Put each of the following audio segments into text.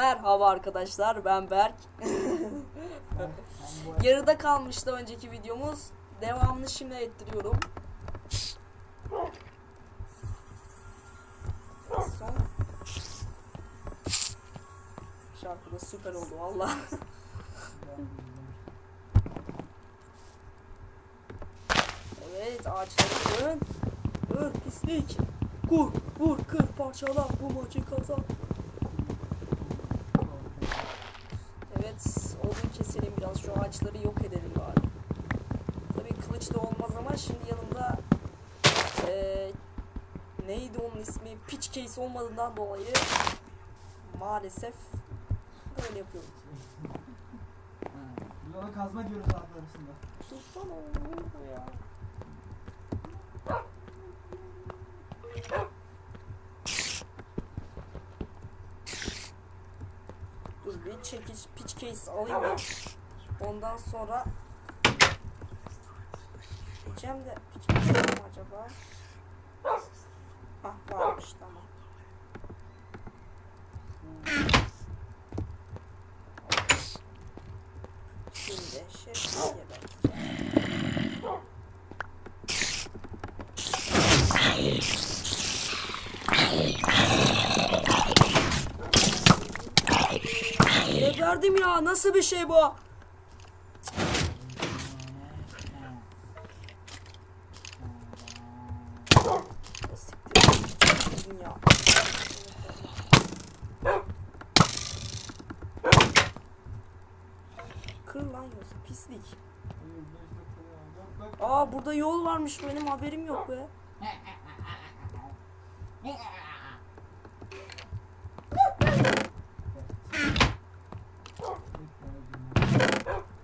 Merhaba arkadaşlar ben Berk. Yarıda kalmıştı önceki videomuz. Devamını şimdi ettiriyorum. Son. Şarkı da süper oldu valla. Evet ağaçları kırın. Kır pislik. Kur, vur, kır, parçala bu maçı kazan. Şu ağaçları yok edelim bari. Tabii kılıç da olmaz ama şimdi yanımda eee neydi onun ismi? Pitch case olmadığından dolayı maalesef böyle yapıyorum. Biz ona kazma diyoruz adlı arasında. Sussana oğlum ya. Dur bir çekiç pitch case alayım da ondan sonra diyeceğim de mı acaba? Ah varmış tamam. Şimdi şefini geberteceğim. Geberdim ya nasıl bir şey bu? Siktir. Ya. Kır lan yoksa pislik. Aa burada yol varmış benim haberim yok be.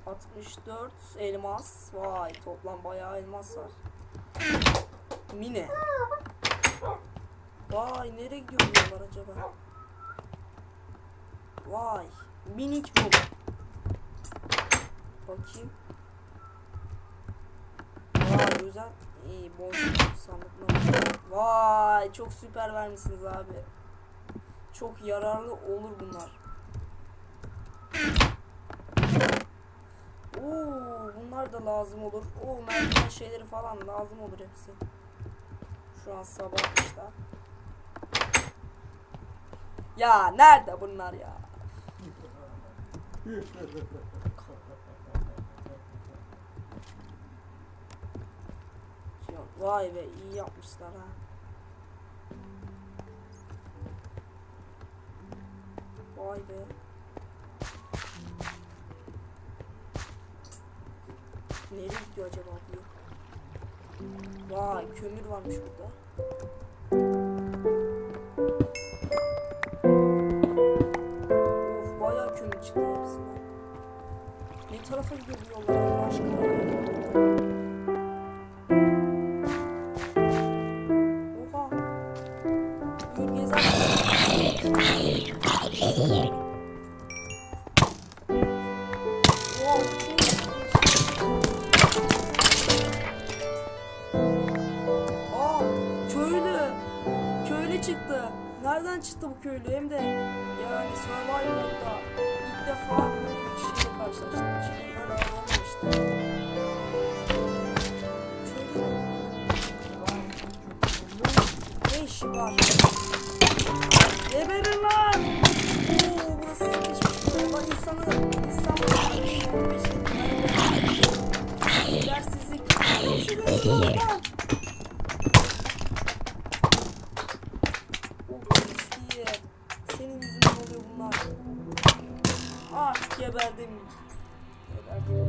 64 elmas. Vay toplam bayağı elmas var. Mine. Vay nereye gidiyor bunlar acaba? Vay minik yol. Bakayım. Vay güzel. İyi boş sandıklar. Vay çok süper vermişsiniz abi. Çok yararlı olur bunlar. Oo, bunlar da lazım olur. O merdiven şeyleri falan lazım olur hepsi. Şu an sabah işte. Ya nerede bunlar ya? Ya, Vay be iyi yapmışlar ha. Vay be. Nereye gidiyor acaba bu? Vay kömür varmış burada. Of bayağı kömür çıktı hepsinden. Ne tarafa gidiyor bu yollar aşkına? Çıktı. Nereden çıktı bu köylü? Hem de yani Survivor'da ilk defa böyle bir kişiyle karşılaştım. Hiç bunlar olmamıştı. Ne işi var? Geberin lan! Oo, burası sıkışmış. Bak insanı, insan Dersizlik. Dersizlik. Bunlar. Ah geberdim. Geberdim.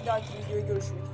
Bir dahaki videoya görüşmek üzere.